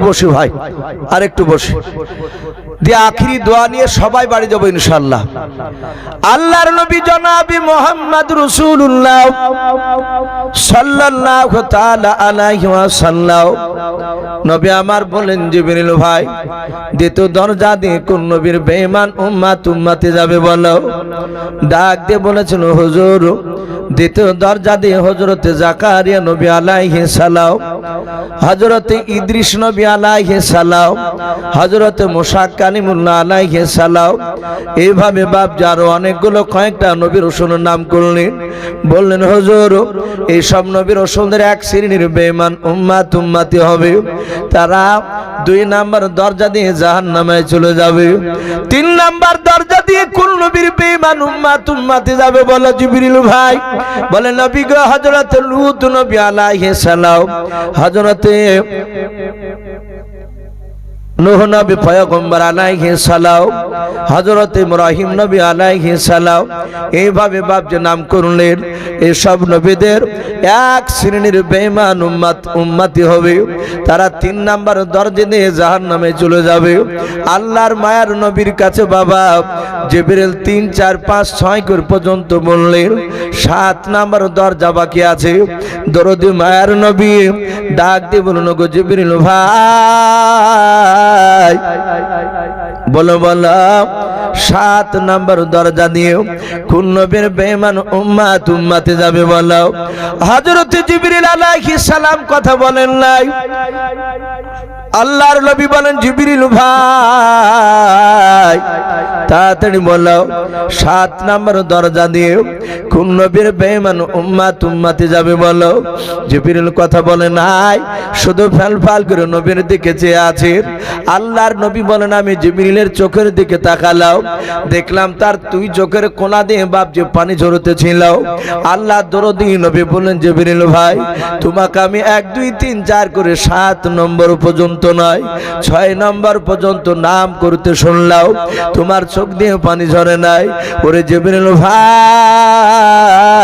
বসে ভাই আর একটু বসে। দিয়ে আখিরি দোয়া নিয়ে সবাই বাড়ি যাব ইনশাল্লাহ আল্লাহর নবী জনাবি মোহাম্মদ রসুল্লাহ সাল্লাল্লাহু তাআলা আলাইহি ওয়াসাল্লাম। নবী আমার বলেন, জিবরিল ভাই, দ্বিতীয় দরজা দিয়ে কোন নবীর বেঈমান উম্মাত উম্মাতে যাবে বলো? ডাক দিয়ে বলেছিল, হুজুর, দ্বিতীয় দরজা দিয়ে হযরতে জাকারিয়া নবী আলাইহিস সালাম, হযরতে ইদ্রিস নবী আলাইহিস সালাম, হযরতে মুসা কালিমুল্লাহ আলাইহিস সালাম, এইভাবে বাপ যারও অনেকগুলো কয়েকটা নবীর রসুলের নাম করলেন। বললেন, হুজুর এই সব নবীর রসুলদের এক শ্রেণির বেঈমান উম্মাত উম্মাতি হবে। তারা দুই নাম্বার দরজা দিয়ে জাহান জাহান্নামে চলে যাবে। তিন নাম্বার দরজা দিয়ে কোন নবীর বেঈমান উম্মাত উম্মাতি যাবে? বলো জিবরিল ভাই। বলে, নবী গো, হযরত লূত নবী আলাইহিস সালাম, হযরতে নূহ নবী পয়গম্বর আলাইহিস সালাম, হযরত ইব্রাহিম নবী আলাইহিস সালাম, এইভাবে বাপ যে নাম করলেন। এই সব নবীদের এক শ্রেণির বেঈমান উম্মত, উম্মতি হবে। তারা তিন নাম্বার দরজা দিয়ে জাহান্নামে চলে যাবে। আল্লাহর মায়ার নবীর কাছে বাবা জিবরিল তিন, চার, পাঁচ, ছয় করে পর্যন্ত বললেন, সাত নাম্বার দরজা বাকি আছে। দরদি মায়ার নবী ডাক দিয়ে বলুন গো জিবরিল ভাই বলো বলো, সাত নম্বর দরজা দিয়ে কোন নবীর বেমান উম্মাত উম্মাতে যাবে, বলো। হযরত জিবরিল আলাইহিস সালাম কথা বলেন নাই। আল্লাহর নবী বলেন, জিবরিল ভাই, তাড়াতাড়ি বলো, সাত নাম্বার দরজা দিয়ে কোন নবীর বেঈমান উম্মাত উম্মাতে যাবে বলো। জিবরিল কথা বলে, নাই, শুধু ফেল ফাল করে নবীর দিকে চেয়ে আছে। আল্লাহর নবী বলেন, আমি জিবরিলের চোখের দিকে তাকালাম। দেখলাম তার তুই চোখের কোনা দিয়ে বাপ যে পানি ঝরতে ছিল আল্লাহ দরদি নবী বলেন, জিবরিল ভাই, তোমাকে আমি এক, দুই, তিন, চার করে সাত নম্বর পর্যন্ত নয়। ছয় নম্বর পর্যন্ত নাম করতে শুনলাও, তোমার চোখ দিয়ে পানি ঝরে নাই। ওরে জিবরিল ভাই।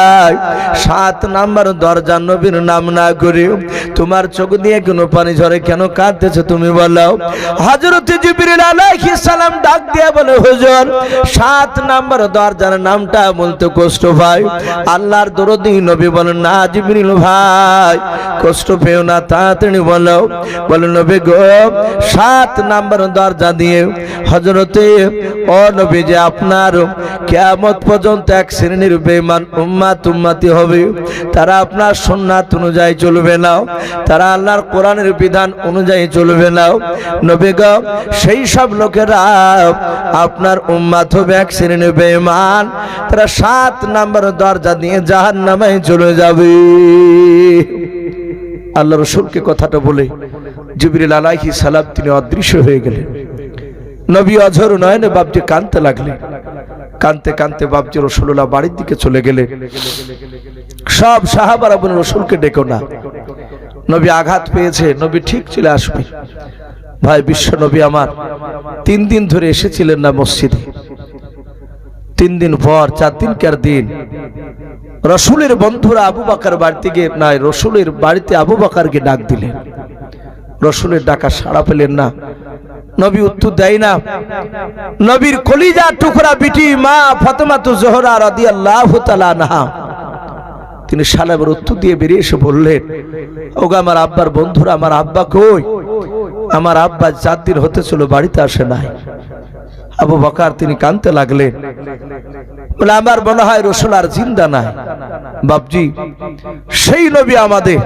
সাত নাম্বার দরজা নবীর নাম না করে। তোমার চোখ দিয়ে কোনো পানি ঝরে কেন কাঁদতেছো তুমি বলো। হযরত জিবরিল আলাইহিস সালাম ডাক দিয়ে বলে, হুজুর, সাত নাম্বার দরজার নামটা বলতে কষ্ট ভাই। আল্লাহর দরদি নবী বলেন, না জিবরিল ভাই, কষ্ট পেও না তাড়াতাড়ি বলো। বলে, নবী গো, সাত নাম্বার দরজা দিয়ে হযরতে, ও নবী যে আপনার কিয়ামত পর্যন্ত এক শ্রেণির বেঈমান উম্মাত উম্মাতি হবে। তারা আপনার সুন্নাত অনুযায়ী চলবে না। তারা আল্লাহর কোরআনের বিধান অনুযায়ী চলবে না। নবী গো সেই সব লোকেরা আপনার উম্মাত হবে, এক শ্রেণির বেঈমান। তারা সাত নাম্বার দরজা দিয়ে জাহান্নামে চলে যাবে। আল্লাহ রসুলকে কথাটা বলে, জিবরিল আলাইহি সালাম তিনি অদৃশ্য হয়ে গেলেন। নবী অঝর নয়নে বাপজি কানতে লাগলেন কানতে কানতে বাপজি রসুল্লাহ বাড়ির দিকে চলে গেলেন সব সাহাবারা বলে রসুলকে ডেকো না। নবী আঘাত পেয়েছে, নবী ঠিক চলে আসবে। ভাই, বিশ্ব নবী আমার, তিন দিন ধরে এসেছিলেন না মসজিদে। তিন দিন পর, চার দিন কার দিন? রসুলের বন্ধুরা আবু বাকার বাড়িতে গিয়ে, নাই, রসুলের বাড়িতে আবু বাকারকে ডাক দিলেন। রসুলের ডাকা সাড়া পেলেন না। নবী উত্তর দেয় না। নবীর কলিজা টুকরা বিটি মা ফাতেমা তু জোহরা রাদিয়াল্লাহু তাআলা আনহা। তিনি সালামের উত্তর দিয়ে বেরিয়ে এসে বললেন, ওগো আমার আব্বার বন্ধুরা, আমার আব্বা কই? আমার আব্বা চার দিন হতে ছিল বাড়িতে আসে নাই। আবু বকার তিনি কানতে লাগলেন, বলে আমার মনে হয় রসুল আর জিন্দা নাই। বাপজি, সেই নবী আমাদের।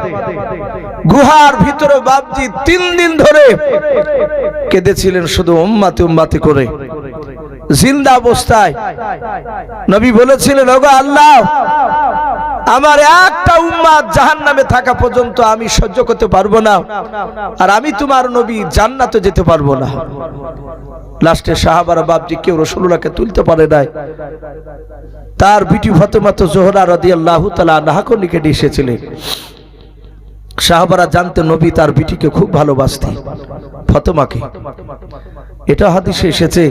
গুহার ভিতরে বাপজি তিন দিন ধরে কেঁদেছিলেন শুধু উম্মাতে উম্মাতে করে। জিন্দা অবস্থায়। নবী বলেছিলেন, ওগো আল্লাহ, আমার একটা উম্মাদ জাহান নামে থাকা পর্যন্ত আমি সহ্য করতে পারব না আর আমি তোমার নবী জান্নাতে যেতে পারব না। লাস্টে সাহাবারা বাপজি কেউ রসুল্লাহকে তুলতে পারে নাই। তার বিটি ফতেমাত জোহরা রদি আল্লাহ তালা নাহাকর নিকেটে এসেছিলেন। সাহাবারা জানতে নবী তার বিটিকে খুব ভালোবাসতেন ফতমাকে। এটা হাদিসে এসেছে,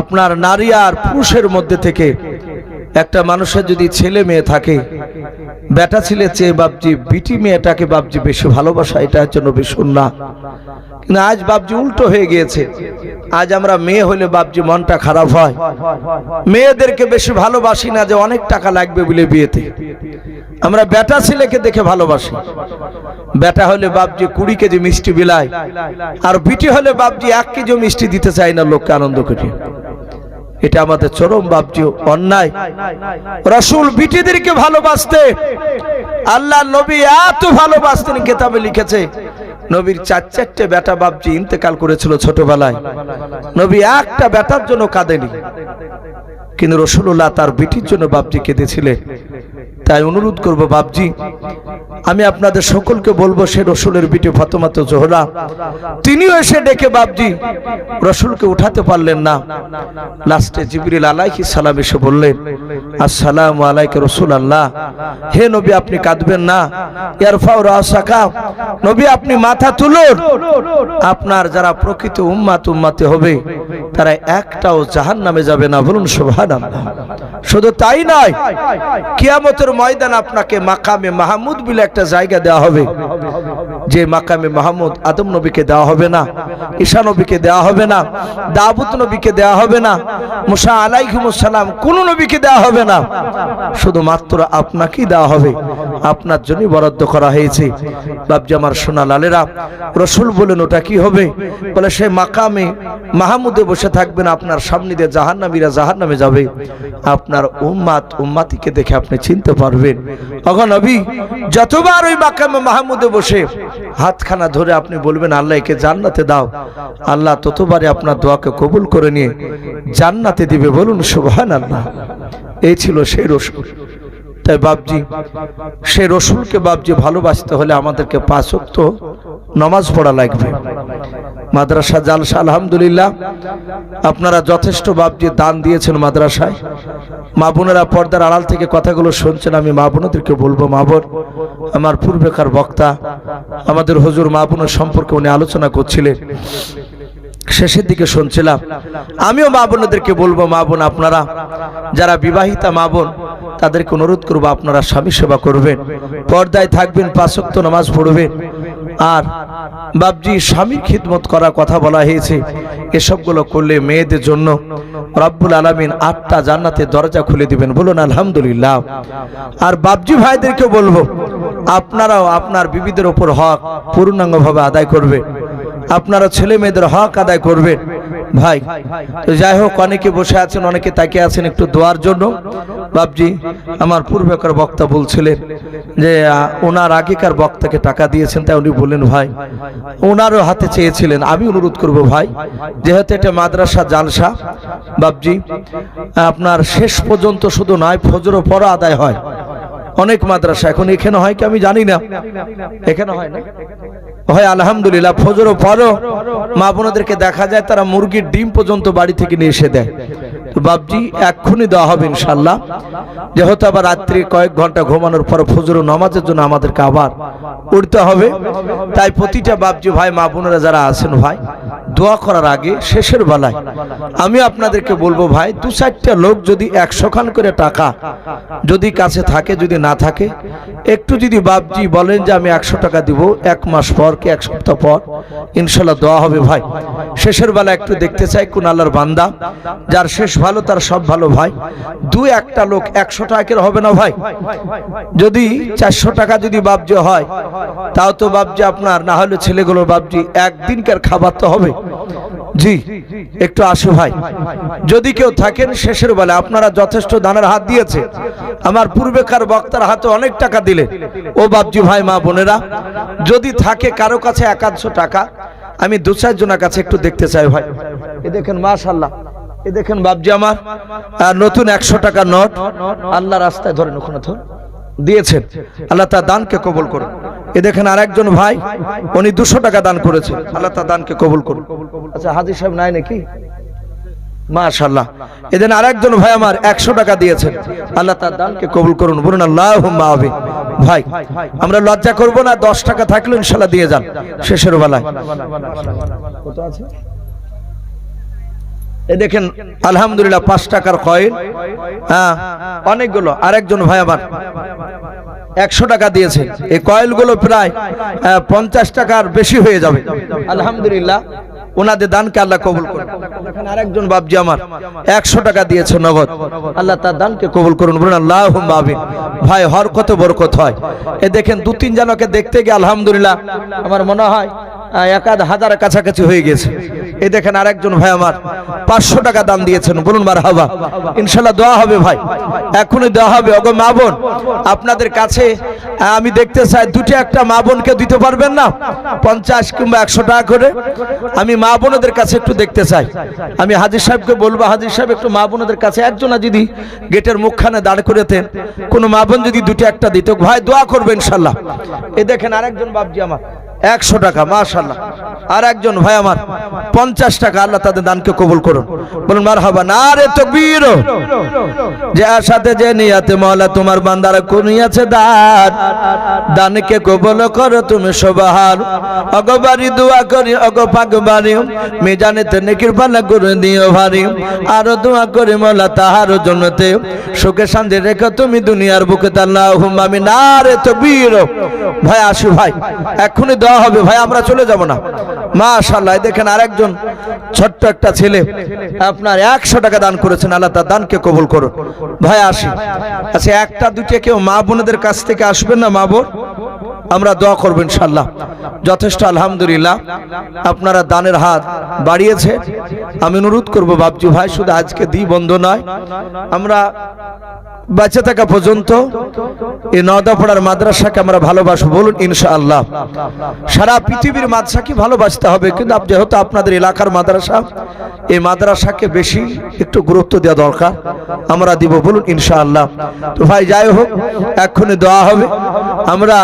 আপনার নারী আর পুরুষের মধ্যে থেকে একটা মানুষের যদি ছেলে মেয়ে থাকে, বেটা ছেলে চেয়ে বাপজি, বিটি মেয়েটাকে বাপজি বেশি ভালোবাসা, এটা হচ্ছে নবী সুন্না কিন্তু আজ বাপজি উল্টো হয়ে গিয়েছে। আজ আমরা মেয়ে হলে বাপজি মনটা খারাপ হয়। মেয়েদেরকে বেশি ভালোবাসি না যে অনেক টাকা লাগবে বলে বিয়েতে। আমরা বেটা ছেলেকে দেখে ভালোবাসি। বেটা হলে বাপজি কুড়ি কেজি মিষ্টি বিলায়। আর বিটি হলে বাপজি এক কেজি মিষ্টি দিতে চাই না, লোককে আনন্দ করে এটা আমাদের চরম বাপজি অন্যায়। রসুল বিটিদেরকে ভালোবাসতে। আল্লাহ নবী এত ভালোবাসতেন, কেতাবে লিখেছে। নবীর চার চারটে বেটা বাপজি ইন্তেকাল করেছিল ছোটবেলায়। নবী একটা বেটার জন্য কাঁদেনি। কিন্তু রসুল্লাহ তার বিটির জন্য বাপজি কেঁদেছিলেন। তাই অনুরোধ করব বাপজি, আমি আপনাদের সকলকে বলব সে রসুলের বিটি ফতমাত জোহরা। তিনিও এসে ডেকে বাপজি, রসুলকে উঠাতে পারলেন না। লাস্টে জিবরিল আলাইহি সালাম এসে বললেন, আসসালাম আলাইকে রসুল আল্লাহ হে নবী আপনি কাঁদবেন না। ইয়ারফাউ রাসাকা, নবী আপনি মাথা তুলুন। আপনার যারা প্রকৃত উম্মাত উম্মাতে হবে, তারা একটাও জাহান নামে যাবে না। বলুন সুবহানাল্লাহ। শুধু তাই নয়, কিয়ামতের ময়দান আপনাকে মাকামে মাহমুদ বলে একটা জায়গা দেওয়া হবে। যে মাকামে মাহমুদ আদম নবীকে দেওয়া হবে না, ঈশা নবীকে দেওয়া হবে না দাবুত নবীকে দেওয়া হবে না, মুসা আলাইকুমুসালাম কোন নবীকে দেওয়া হবে না। শুধুমাত্র আপনাকেই দেওয়া হবে। আপনার জন্যই বরাদ্দ করা হয়েছে। বাবজি আমার সোনা লালেরা, রসুল বলেন ওটা কি হবে? বলে, সে মাকামে মাহমুদে বসে থাকবেন, আপনার সামনে দিয়ে জাহান্নামীরা জাহান্নামে যাবে। আপনার উম্মাত উম্মাতিকে দেখে আপনি চিনতে পারবেন। তখন নবী, যতবার ওই মাকামে মাহমুদে বসে হাতখানা ধরে আপনি বলবেন আল্লাহ একে জান্নাতে দাও। আল্লাহ ততবারে আপনার দোয়াকে কবুল করে নিয়ে জান্নাতে দিবে বলুন শুভ সুবহান আল্লাহ এই ছিল সেই রসুল। তাই বাবজি সেই রসুলকে বাবজি ভালোবাসতে হলে আমাদেরকে পাঁচক্ত নমাজ পড়া লাগবে। মাদ্রাসা জালসা, আলহামদুলিল্লাহ। আপনারা যথেষ্ট বাবজি দান দিয়েছেন মাদ্রাসায়। মা বোনেরা পর্দার আড়াল থেকে কথাগুলো শুনছেন, আমি মা বোনদেরকে বলব, মা বোন, আমার পূর্বেকার বক্তা, আমাদের হুজুর মা বোনের সম্পর্কে উনি আলোচনা করছিলেন। শেষের দিকে শুনছিলাম, আমিও মা বোনদেরকে বলব, মা বোন আপনারা, যারা বিবাহিতা মা বোন তাদেরকে অনুরোধ করব, আপনারা স্বামী সেবা করবেন, পর্দায় থাকবেন পাঁচক্ত নামাজ পড়বেন। আর বাবজি স্বামীর খিদমত করার কথা বলা হয়েছে, এসবগুলো করলে মেয়েদের জন্য রব্বুল আলমিন আটটা জান্নাতের দরজা খুলে দিবেন। বলুন, আলহামদুলিল্লাহ। আর বাবজি ভাইদেরকে বলব, আপনারাও আপনার বিবিদের ওপর হক পূর্ণাঙ্গভাবে আদায় করবে। আপনারা ছেলে মেয়েদের হক আদায় করবেন ভাই, তো যাই হোক, অনেকে বসে আছেন, অনেকে তাকিয়ে আছেন একটু দোয়ার জন্য। বাবজি আমার পূর্বেকার বক্তা বলছিলেন যে ওনার আগেকার বক্তাকে টাকা দিয়েছেন, তাই উনি বললেন, ভাই, ওনারও হাতে চেয়েছিলেন। আমি অনুরোধ করব, ভাই, যেহেতু এটা মাদ্রাসা জালসা বাবজি আপনার শেষ পর্যন্ত শুধু নয় ফজরও পর আদায় হয়। অনেক মাদ্রাসা, এখন এখানে হয় কি আমি জানি না। এখানে হয় না? হয়, আলহামদুলিল্লাহ, ফজরও পরও মা বোনদেরকে দেখা যায়, তারা মুরগির ডিম পর্যন্ত বাড়ি থেকে নিয়ে এসে দেয়। বাবজি এক্ষুনি দেওয়া হবে ইনশাল্লাহ যেহেতু আবার রাত্রি কয়েক ঘণ্টা ঘুমানোর পর ফজর নামাজের জন্য আমাদেরকে আবার উঠতে হবে। তাই প্রতিটা বাবজি ভাই, মা বোনেরা যারা আছেন ভাই, দোয়া করার আগে শেষের বেলায় আমি আপনাদেরকে বলব ভাই, দু চারটা লোক যদি একশো খান করে টাকা যদি কাছে থাকে, যদি না থাকে, একটু যদি বাবজি বলেন যে আমি একশো টাকা দিব, এক মাস পর কি এক সপ্তাহ পর ইনশাল্লাহ দেওয়া হবে ভাই। শেষের বেলা একটু দেখতে চাই কোন বান্দা, যার শেষ ভালো, তার সব ভালো ভাই। দু একটা লোক একশো টাকার হবে না ভাই? যদি চারশো টাকা যদি বাবজি হয়, তাও তো বাবজি আপনার, না হলে ছেলেগুলোর বাবজি একদিনকার খাবার তো হবে। জি, একটু আসো ভাই। যদি কেউ থাকেন শেষের বেলা আপনারা যথেষ্ট দানের হাত দিয়েছে। আমার পূর্বেকার বক্তার হাতে অনেক টাকা দিলে। ও বাবজি ভাই, মা বোনেরা, যদি থাকে কারও কাছে একাদশো টাকা, আমি দু চারজনের কাছে একটু দেখতে চাই ভাই। এ দেখেন মাশাল্লাহ এ দেখেন বাবজি আমার, আর নতুন একশো টাকার নোট, আল্লাহ রাস্তায় ধরেন ওখানে ধর, দিয়েছেন। আল্লাহ তার দানকে কবল করুন। এ দেখেন আর একজন ভাই, উনি দুশো টাকা দান করেছেন আল্লাহ তার দানকে কবুল করুন। আচ্ছা হাজির সাহেব নাই নাকি? মাশাল্লাহ এদিন আরেকজন ভাই আমার, একশো টাকা দিয়েছেন। আল্লাহ তার দানকে কবুল করুন। বলুন আল্লাহ মাহবি ভাই, আমরা লজ্জা করব না, দশ টাকা থাকলে ইনশাল্লাহ দিয়ে যান, শেষের বেলায়। কত আছে? এ দেখেন, আলহামদুলিল্লাহ পাঁচ টাকার কয়েন। হ্যাঁ অনেকগুলো। আরেকজন ভাই আমার একশো টাকা দিয়েছে। এই কয়েলগুলো প্রায় পঞ্চাশ টাকার বেশি হয়ে যাবে। আলহামদুলিল্লাহ, ওনাদের দানকে আল্লাহ কবুল করুন। দেখেন, আরেকজন বাবজি আমার একশো টাকা দিয়েছে নগদ। আল্লাহ তার দানকে কবুল করুন, বলুন আল্লাহ ভাবিন ভাই হর কত বরকত হয়। এ দেখেন দু তিন জনকে দেখতে গিয়ে আলহামদুলিল্লাহ, আমার মনে হয় এক আধ হাজারের কাছাকাছি হয়ে গেছে। এই দেখেন আরেকজন ভাই আমার, পাঁচশো টাকা দান দিয়েছেন, বলুন মার হাবা ইনশাল্লাহ দেওয়া হবে ভাই, এখনই দেওয়া হবে। অগো মা বোন, আপনাদের কাছে আমি দেখতে চাই, দুটো একটা মা বোনকে দিতে পারবেন না? পঞ্চাশ কিংবা একশো টাকা করে। আমি মা বোনদের কাছে একটু দেখতে চাই। আমি হাজির সাহেবকে বলব হাজির সাহেব একটু মা বোনদের কাছে একজনা যদি গেটের মুখখানে দাঁড় করেতেন কোনো মা বোন যদি দুটো একটা দিত। ভাই, দোয়া করবে ইনশাল্লাহ। এ দেখেন আরেকজন বাবজি আমার। একশো টাকা মাশাল্লাহ আর একজন ভাই আমার, পঞ্চাশ টাকা, আল্লাহ তাদের দানকে কবুল করুন। বলুন মার হাবা না রে তো বীর যে আশাতে, যে নিয়াতে, মহলা, তোমার বান্দার কুনিয়াছে দান দানকে কবল করো তুমি সবাহার অগবারি দোয়া করি, অগ পাগবারি মেজানেতে নেকির পালা করে দিও ভারি। আরও দোয়া করি, মহলা, তাহার জন্যতে। সুখে শান্তি রেখো তুমি, দুনিয়ার বুকে তাল্লাহ আমি না রে তো বীর ভাই, আসি ভাই, এক্ষুনি দেওয়া হবে, ভাই, আমরা চলে যাব না। মাশাল্লাহ দেখেন আরেকজন ছোট্ট একটা ছেলে, আপনার একশো টাকা দান করেছেন, আল্লাহ তার দানকে কবুল করো ভাই, আসি। আচ্ছা একটা দুটো কেউ মা বোনদের কাছ থেকে আসবেন না, মা বোন? আমরা দোয়া করব ইনশাল্লাহ যথেষ্ট আলহামদুলিল্লাহ। আপনারা দানের হাত বাড়িয়েছে। আমি অনুরোধ করব বাবজু ভাই, শুধু আজকে দিই, বন্ধ নয়। আমরা বেঁচে থাকা পর্যন্ত এই নদাপড়ার মাদ্রাসাকে আমরা ভালোবাসবো। বলুন ইনশাআল্লাহ। সারা পৃথিবীর মাদ্রাসাকে ভালোবাসতে হবে। কিন্তু যেহেতু আপনাদের এলাকার মাদ্রাসা, এই মাদ্রাসাকে বেশি একটু গুরুত্ব দেওয়া দরকার। আমরা দিব, বলুন ইনশাআল্লাহ। তো ভাই, যাই হোক, এক্ষুনি দেওয়া হবে। আমরা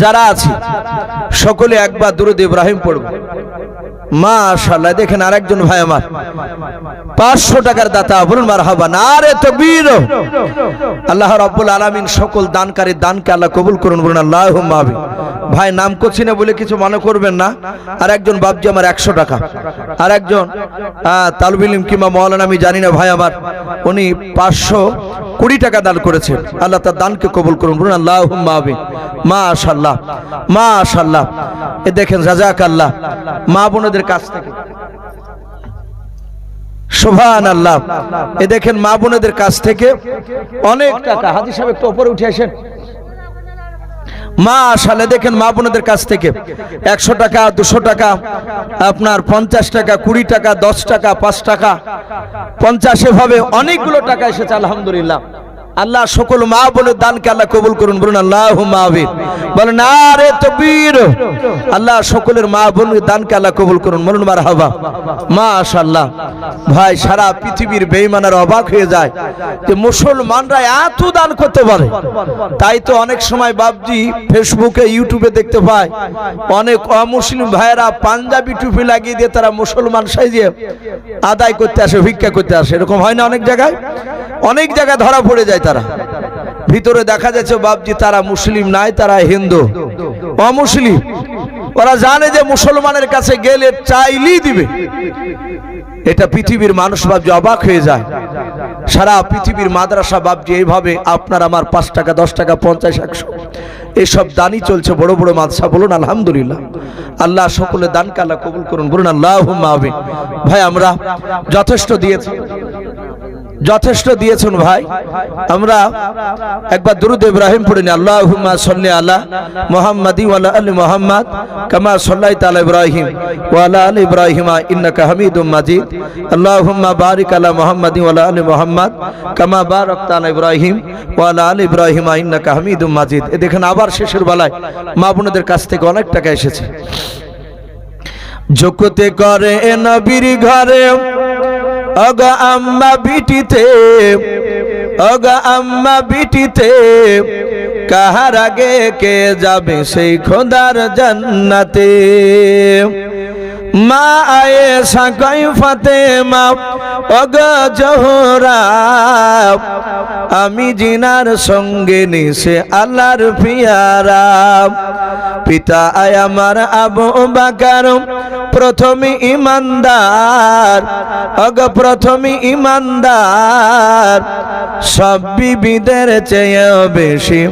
যারা আছি সকলে একবার দুরুদ ইব্রাহিম পড়ব। মাশাআল্লাহ, দেখেন আরেকজন ভাই আমার। পাঁচশো টাকার দাতা, বলুন মার হাবা না রে তো বীর আল্লাহ রব্বুল আলামিন সকল দানকারী দানকে আল্লাহ কবুল করুন, বলুন আল্লাহ মাহবি ভাই, নাম করছি না বলে কিছু মনে করবেন না। আর একজন বাবজি আমার একশো টাকা। আর একজন তালবিলিম কিংবা মৌলানা আমি জানি না ভাই আমার। উনি পাঁচশো কুড়ি টাকা দান করেছেন। আল্লাহ তার দানকে কবুল করুন, বলুন আল্লাহ মাহবি মা আশাল্লাহ মা আশাল্লাহ এ দেখেন রাজাক আল্লাহ মা বোনদের কাছ থেকে। সোভান আল্লাহ এ দেখেন মা বোনেদের কাছ থেকে অনেক টাকা। হাজি সাহেব একটু উপরে উঠে আসেন। মা সালে দেখেন মা বোনেদের কাছ থেকে একশো টাকা, দুশো টাকা, আপনার পঞ্চাশ টাকা, কুড়ি টাকা, দশ টাকা, পাঁচ টাকা, পঞ্চাশ এভাবে অনেকগুলো টাকা এসেছে, আলহামদুলিল্লাহ। আল্লাহ সকল মা বলে দানকে আল্লাহ কবুল করুন, বলুন আল্লাহ মাহবির বলেন, আরে তকবীর, আল্লাহ সকলের মা বোন দানকে আল্লাহ কবুল করুন। বলুন মার হাবা মা আশাল্লাহ ভাই, সারা পৃথিবীর বেইমানের অবাক হয়ে যায় যে মুসলমানরা এত দান করতে পারে। তাই তো অনেক সময় বাবজি ফেসবুকে, ইউটিউবে দেখতে পায়, অনেক অমুসলিম ভাইয়েরা পাঞ্জাবি টুপি লাগিয়ে দিয়ে তারা মুসলমান সাইজে আদায় করতে আসে, ভিক্ষা করতে আসে। এরকম হয় না অনেক জায়গায়? অনেক জায়গায় ধরা পড়ে যায় তারা। ভিতরে দেখা যাচ্ছে বাবজি তারা মুসলিম নাই, তারা হিন্দু। অমুসলিম। ওরা জানে যে মুসলমানের কাছে গেলে চাইলেই দিবে। এটা পৃথিবীর মানুষ বাবজি অবাক হয়ে যায়। সারা পৃথিবীর মাদ্রাসা বাবজি এইভাবে, আপনার আমার পাঁচ টাকা, দশ টাকা, পঞ্চাশ, একশো। এসব দানই চলছে বড় বড় মাদ্রাসা, বলুন আলহামদুলিল্লাহ। আল্লাহ সকলে দান আল্লাহ কবুল করুন, বলুন আল্লাহ ভাই, আমরা যথেষ্ট দিয়েছি। যথেষ্ট দিয়েছেন ভাই। আমরা একবার দুরুদ ইব্রাহিম পড়িনি আল্লাহুম্মা সাল্লি আলা মুহাম্মাদি আলা মুহাম্মাদ, কামা সাল্লাইতা আলা ইব্রাহিম ওয়া আলা আলি ইব্রাহিম, ইন্নাকা হামিদুম মাজিদ। আল্লাহুম্মা বারিক আলা মুহাম্মাদি ওয়া আলা মুহাম্মাদ, কামা বারাকতা আলা ইব্রাহিম ওয়া আলা আলি ইব্রাহিম, ইন্নাকা হামিদুম মাজিদ। এ দেখেন আবার শেষের বেলায় মা বোনদের কাছ থেকে অনেক টাকা এসেছে। জগতে করে নবীর ঘরে অগ আম্মা বিটিতে অগ আম্মা বিটিতে কাহার আগে কে যাবে সেই খোদার জান্নাতে? মা আয়ে সাকাই ফাতেমা অগ জহরা, আমি জিনার সঙ্গে নিছে আল্লাহর পিয়ারা। পিতা আয় আমার আবু বাকার, প্রথম ইমানদার অগ প্রথম ইমানদার, সব বিবিদের চেয়ে বেশি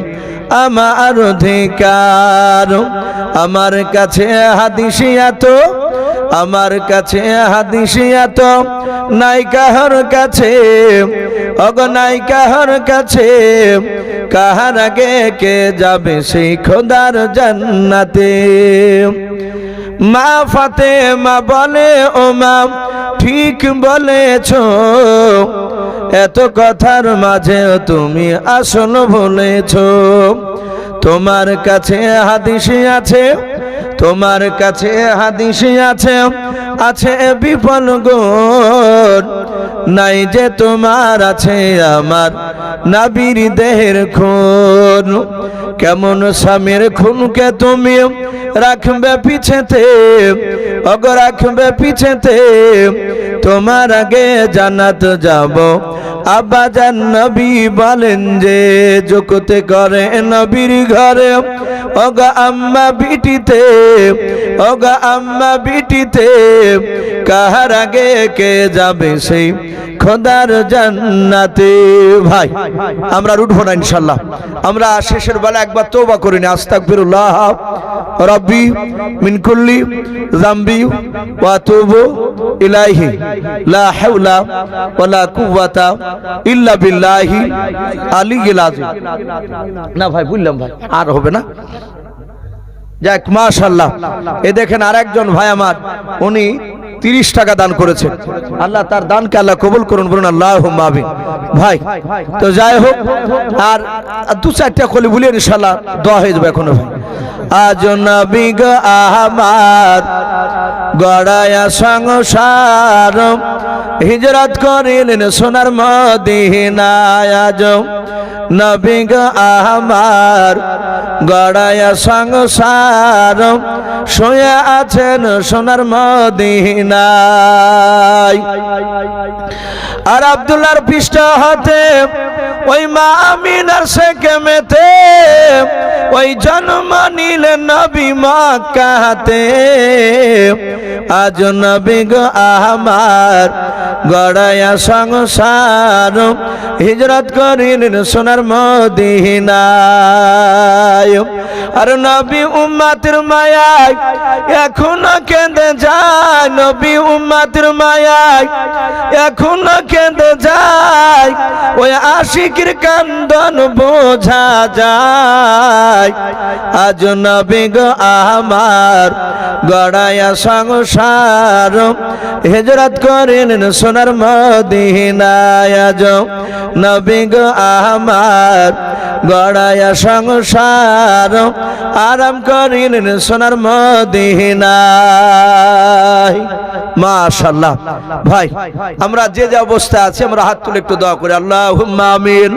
আমার অধিকার। আমার কাছে হাদিসিয়া তো আমার কাছে হাদিসিয়া তো নাই কাহর কাছে? অগ কাছে? কাহার আগে কে যাবে সেই খোদার জান্নাতে? মা ফাতে মা বলে, ও মা, ঠিক বলেছ। এত কথার মাঝে তুমি আসল বলেছ। তোমার কাছে হাদিসি আছে তোমার কাছে হাদিস আছে আছে বিফল গোর নাই যে তোমার আছে আমার নাবির দেহের খুন। কেমন স্বামীর খুনকে তুমি রাখবে পিছেতে অগ রাখবে পিছেতে, তোমার আগে জানাত যাব। আব্বা জান নবী বলেন যে, জোকতে করে নবীর ঘরে অগা আম্মা বিটিতে অগা আম্মা বিটিতে, কাহার আগে কে যাবে সেই খোদার জান্নাতে? ভাই, আমরা উঠবো না ইনশাল্লাহ। আমরা শেষের বেলা একবার তোবা করিনি আস্তাগফিরুল্লাহ। রব্বি মিন কুল্লি জামবি ওয়া তুবু ইলাইহি লা হাওলা ওয়ালা কুওয়াতা ইল্লা বিল্লাহি আলিয়্যিল আযীম না ভাই, বললাম ভাই, আর হবে না? যাক, মাশাআল্লাহ। এ দেখেন আরেকজন ভাই আমার, উনি তিরিশ টাকা দান করেছেন আল্লাহ তার দানকে আল্লাহ কবুল করুন, বলুন আল্লাহ মাবিন ভাই, তো যাই হোক, আর দু চারটা খলি বলি ইনশাল্লাহ দোয়া হয়ে যাবে এখনও ভাই। আজ নবী গো আমার গড়ায়া সংসার, হিজরত করিলেন সোনার মদিনায় আজ নবী আহমার আমার গড়ায়া সংসার, শুয়ে আছেন সোনার মদিনায়। আর আব্দুল্লার পৃষ্ঠ হতে ওই মা আমিনার সে কেমেতে ওই জন্ম নিলেন নবী মক্কাতে। আজ নবী গো আমার গড়ায়া সংসার। হিজরত করিলেন সোনার মদিনায়। আর নবী উম্মাতের মায়ায় এখনও কেঁদে যায়। নবী উম্মাতের মায়ায় এখনও কেঁদে যায়। ওই আশিকির কান্দন বোঝা যায়। আজ নবী গো আমার গড়ায়া সংসার। হেজরত করেন সোনার মদিনায় আজ। নবী গো আমার গড়ায়া সংসার, আরাম করিলেন সোনার মদিনায়। মাশাল্লাহ ভাই, আমরা যে যে অবস্থায় আছি, আমরা হাত তুলে একটু দোয়া করি। আল্লাহ আমিন।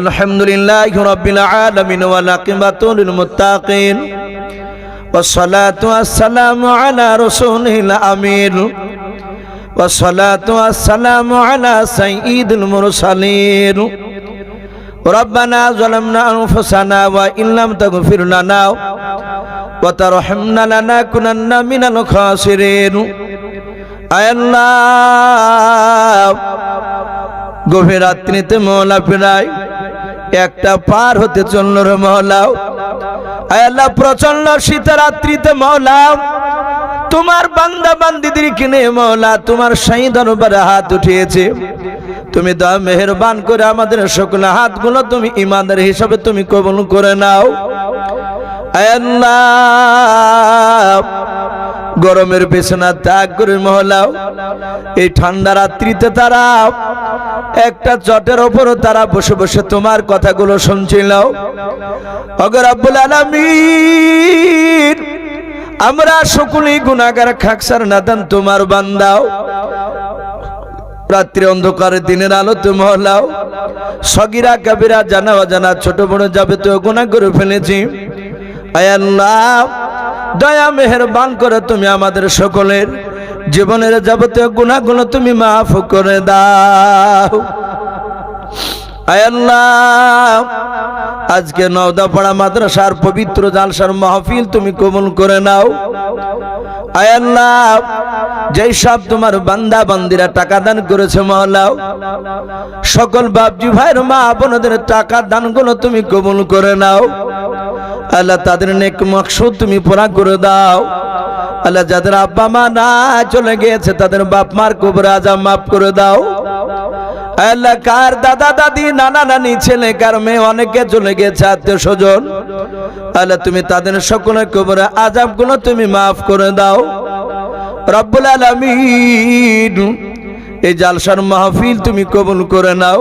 الحمد لله رب العالمين والعاقبة للمتقين والصلاة والسلام على رسوله الأمين والصلاة والسلام على سيد المرسلين ربنا ظلمنا أنفسنا وإن لم تغفر لنا وترحمنا لنكونن من الخاسرين আয় আল্লাহ গভীর রাত্রিতে মহলা প্রায় একটা পার হতে চলল রে মহলাও আল্লাহ, প্রচণ্ড শীতের রাত্রিতে মহলাও তোমার বান্দা বান্দিদের কিনে মহলা তোমার সাই দরবারে হাত উঠিয়েছে। তুমি দা মেহরবান করে আমাদের সকল হাতগুলো তুমি ইমানদার হিসাবে তুমি কবল করে নাও। আল্লাহ গরমের পেছনা ত্যাগ করে মহলাও। এই ঠান্ডা রাত্রিতে তারা একটা চটের ওপর তারা বসে বসে তোমার কথাগুলো শুনছিল। অগর আব্বুল আলমিন, আমরা সকলেই গুণাগার খাকসার নাদান তোমার বান্দাও। রাত্রি অন্ধকারে দিনের আলো তো মহলাও। সগিরা, কাবিরা, জানা অজানা ছোট বড় যাবে তো গুণা করে ফেলেছি। আয় আল্লাহ দয়া, মেহেরবান করে তুমি আমাদের সকলের জীবনের যাবতীয় গুণাগুলো তুমি মাফ করে দাও। আয় আল্লাহ, আজকে নওদাপাড়া মাদ্রাসার পবিত্র জালসার মাহফিল তুমি কবুল করে নাও। আয় আল্লাহ, যেই সব তোমার বান্দা বান্দিরা টাকা দান করেছে মহলাও সকল বাপজি ভাইয়ের মা বোনদের টাকা দানগুলো তুমি কবুল করে নাও। আল্লাহ তাদের নেক মকসুদ তুমি পুরা করে দাও। আল্লাহ যাদের আব্বা মা না চলে গিয়েছে, তাদের বাপ মার কবর আজাম মাফ করে দাও। আল্লাহ কার দাদা দাদি, নানা নানি, ছেলে, কার মেয়ে, অনেকে চলে গেছে আত্মীয় স্বজন। আল্লাহ তুমি তাদের সকলের কবরে আজাবগুলো তুমি মাফ করে দাও। রব্বুল আলামিন এই জালসার মাহফিল তুমি কবুল করে নাও।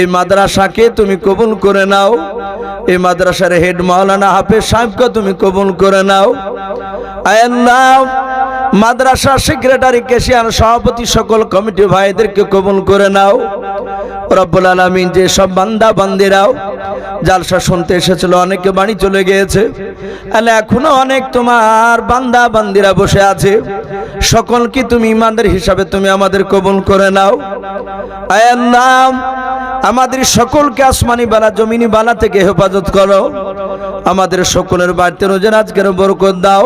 এই মাদ্রাসাকে তুমি কবুল করে নাও। এই মাদ্রাসার হেড মাওলানা হাফেজ সাহেবকে তুমি কবুল করে নাও। মাদ্রাসা সেক্রেটারি কেশিয়ান সভাপতি সকল কমিটি ভাইদেরকে কবুল করে নাও। রব্বুল আলমিন যে সব বান্দা বান্দিরাও জালসা শুনতে এসেছিল, অনেকে বাড়ি চলে গিয়েছে। তাহলে এখনও অনেক তোমার বান্দা বান্দিরা বসে আছে। সকলকে তুমি ইমানদের হিসাবে তুমি আমাদের কবুল করে নাও? আয়াল্লাহ আমাদের সকলকে আসমানি বালা, জমিনি বালা থেকে হেফাজত করো। আমাদের সকলের বাড়িতে রোজের আজকের বরকত দাও।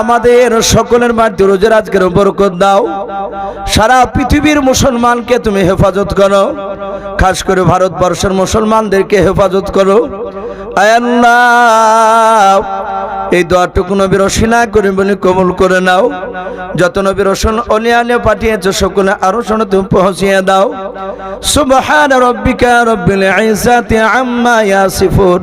আমাদের সকলের রোজের আজকের দাও। সারা পৃথিবীর মুসলমানকে তুমি হেফাজত করো। খাস করে ভারতবর্ষের মুসলমানদেরকে হেফাজত করো। আয়াল্লাহ এই দোয়াটুকু নবীর রসিনা করে বলে কবুল করে নাও। যত নবীর রসন অলিয়ালে পাঠিয়েছে, সকলে আরও শোনো, তুমি পৌঁছিয়ে দাও। সুবহান রব্বিকা রব্বিল ইজ্জাতি আম্মা ইয়াসিফুন।